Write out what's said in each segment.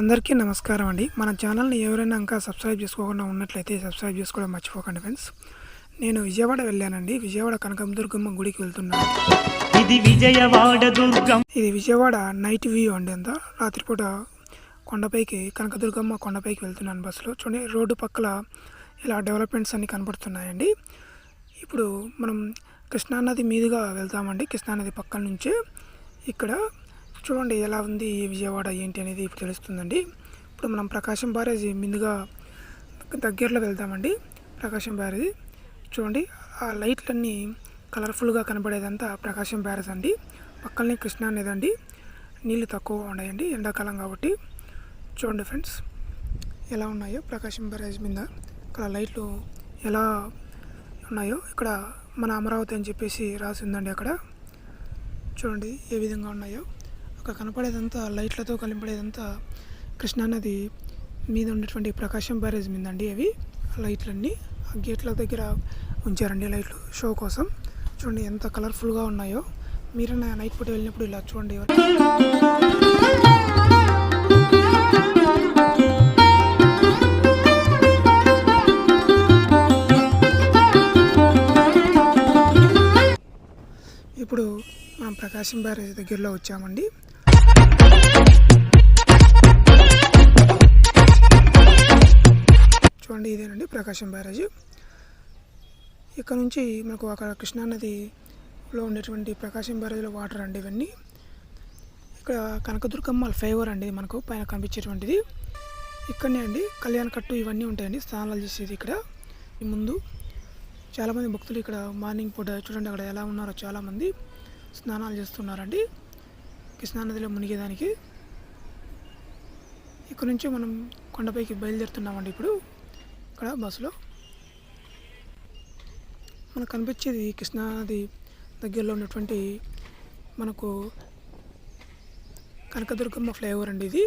అందరికీ నమస్కారం అండి. మన ఛానల్ని ఎవరైనా ఇంకా సబ్స్క్రైబ్ చేసుకోకుండా ఉన్నట్లయితే సబ్స్క్రైబ్ చేసుకోవడం మర్చిపోకండి ఫ్రెండ్స్. నేను విజయవాడ వెళ్ళానండి. విజయవాడ కనకదుర్గమ్మ గుడికి వెళ్తున్నాను. ఇది విజయవాడ దుర్గం. ఇది విజయవాడ నైట్ వ్యూ అండి అంతా. రాత్రిపూట కొండపైకి కనకదుర్గమ్మ కొండపైకి వెళ్తున్నాను బస్సులో. చూడండి రోడ్డు పక్కల ఇలా డెవలప్మెంట్స్ అన్ని కనపడుతున్నాయండి ఇప్పుడు మనం కృష్ణానది మీదుగా వెళ్తామండి. కృష్ణానది పక్కన నుంచే ఇక్కడ చూడండి ఎలా ఉంది ఈ విజయవాడ ఏంటి అనేది ఇప్పుడు తెలుస్తుందండి. ఇప్పుడు మనం ప్రకాశం బ్యారేజీ ముందుగా దగ్గరలో వెళ్తామండి ప్రకాశం బ్యారేజీ. చూడండి ఆ లైట్లన్నీ కలర్ఫుల్గా కనబడేదంతా ప్రకాశం బ్యారేజ్ అండి. పక్కనే కృష్ణా నది అండి నీళ్ళు తక్కువ ఉన్నాయండి ఎండాకాలం కాబట్టి. చూడండి ఫ్రెండ్స్ ఎలా ఉన్నాయో ప్రకాశం బ్యారేజ్ మీద. ఇక్కడ లైట్లు ఎలా ఉన్నాయో ఇక్కడ మన అమరావతి అని చెప్పేసి రాసి ఉందండి అక్కడ. చూడండి ఏ విధంగా ఉన్నాయో. అక్కడ కనపడేదంతా లైట్లతో కనపడేదంతా కృష్ణానది మీద ఉన్నటువంటి ప్రకాశం బ్యారేజ్ మీద అండి అవి లైట్లన్నీ ఆ గేట్ల దగ్గర ఉంచారండి లైట్లు షో కోసం. చూడండి ఎంత కలర్ఫుల్గా ఉన్నాయో. మీరైనా నైట్ పూట వెళ్ళినప్పుడు ఇలా చూడండి. ఇప్పుడు మనం ప్రకాశం బ్యారేజ్ దగ్గరలో వచ్చామండి. ప్రకాశం బ్యారేజ్. ఇక్కడ నుంచి మనకు అక్కడ కృష్ణానదిలో ఉండేటువంటి ప్రకాశం బ్యారేజ్లో వాటర్ అండి ఇవన్నీ. ఇక్కడ కనకదుర్గమ్మ ఫ్లైఓవర్ అండి మనకు పైన కనిపించేటువంటిది. ఇక్కడనే అండి కళ్యాణ కట్టు ఇవన్నీ ఉంటాయండి స్నానాలు చేసేది ఇక్కడ. ముందు చాలామంది భక్తులు ఇక్కడ మార్నింగ్ పూట చూడండి అక్కడ ఎలా ఉన్నారో చాలామంది స్నానాలు చేస్తున్నారండి. కృష్ణానదిలో మునిగేదానికి. ఇక్కడ నుంచి మనం కొండపైకి బయలుదేరుతున్నామండి ఇప్పుడు. ఇక్కడ బస్సులో? మనకు కనిపించేది కృష్ణానది దగ్గరలో ఉన్నటువంటి మనకు కనకదుర్గమ్మ ఫ్లైఓవర్ అండి ఇది.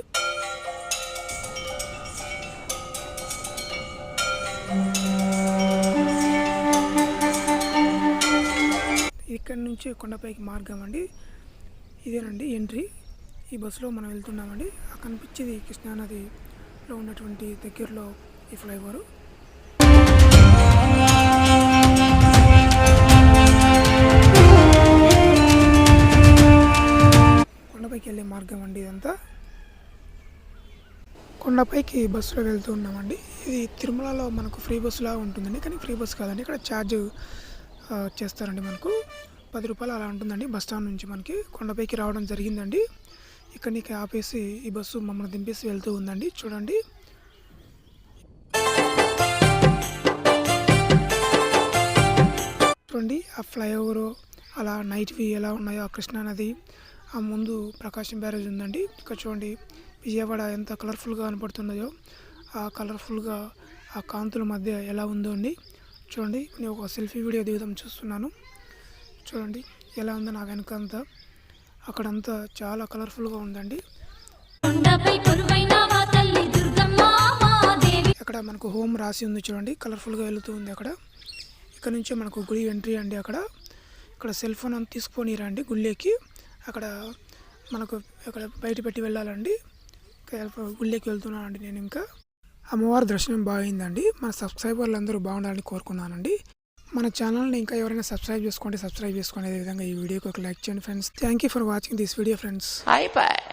ఇక్కడ నుంచి కొండపైకి మార్గం అండి. ఇదేనండి ఎంట్రీ. ఈ బస్సులో మనం వెళ్తున్నామండి. ఆ కనిపించేది కృష్ణానదిలో ఉన్నటువంటి దగ్గరలో ఈ ఫ్లైఓవర్. కొండపైకి వెళ్ళే మార్గం అండి ఇదంతా. కొండపైకి బస్సులో వెళ్తూ ఉన్నామండి. ఇది తిరుమలలో మనకు ఫ్రీ బస్సులా ఉంటుందండి. కానీ ఫ్రీ బస్సు కాదండి. ఇక్కడ ఛార్జ్ చేస్తారండి మనకు. పది రూపాయలు అలా ఉంటుందండి బస్ స్టాండ్ నుంచి మనకి. కొండపైకి రావడం జరిగిందండి. ఇక్కడ నీకు ఆపేసి ఈ బస్సు మమ్మల్ని దింపేసి వెళ్తూ ఉందండి. చూడండి. చూడండి ఆ ఫ్లైఓవర్ అలా నైట్ వ్యూ ఎలా ఉన్నాయో ఆ కృష్ణానది ఆ ముందు ప్రకాశం బ్యారేజ్ ఉందండి. ఇక్కడ చూడండి విజయవాడ ఎంత కలర్ఫుల్గా కనపడుతున్నాయో ఆ కలర్ఫుల్గా ఆ కాంతుల మధ్య ఎలా ఉందో అండి. చూడండి నేను ఒక సెల్ఫీ వీడియో దిగుదాం చూస్తున్నాను. చూడండి ఎలా ఉందో నా వెనక అంతా. అక్కడంతా చాలా కలర్ఫుల్గా ఉందండి. అక్కడ మనకు హోమ్ రాసి ఉంది చూడండి కలర్ఫుల్గా వెళుతూ ఉంది అక్కడ. ఇక్కడ నుంచి మనకు గుడి ఎంట్రీ అండి అక్కడ. ఇక్కడ సెల్ ఫోన్ అంతా తీసుకొని రండి గుళ్ళేకి. అక్కడ మనకు అక్కడ బయట పెట్టి వెళ్ళాలండి. గుళ్ళేకి వెళ్తున్నానండి నేను ఇంకా. అమ్మవారి దర్శనం బాగైందండి. మన సబ్స్క్రైబర్లు అందరూ బాగుండాలని కోరుకున్నానండి. మన ఛానల్ని ఇంకా ఎవరైనా సబ్స్క్రైబ్ చేసుకోండి సబ్స్క్రైబ్ చేసుకోండి. అదేవిధంగా ఈ వీడియోకి ఒక లైక్ చేయండి friends. Thank you for watching this video friends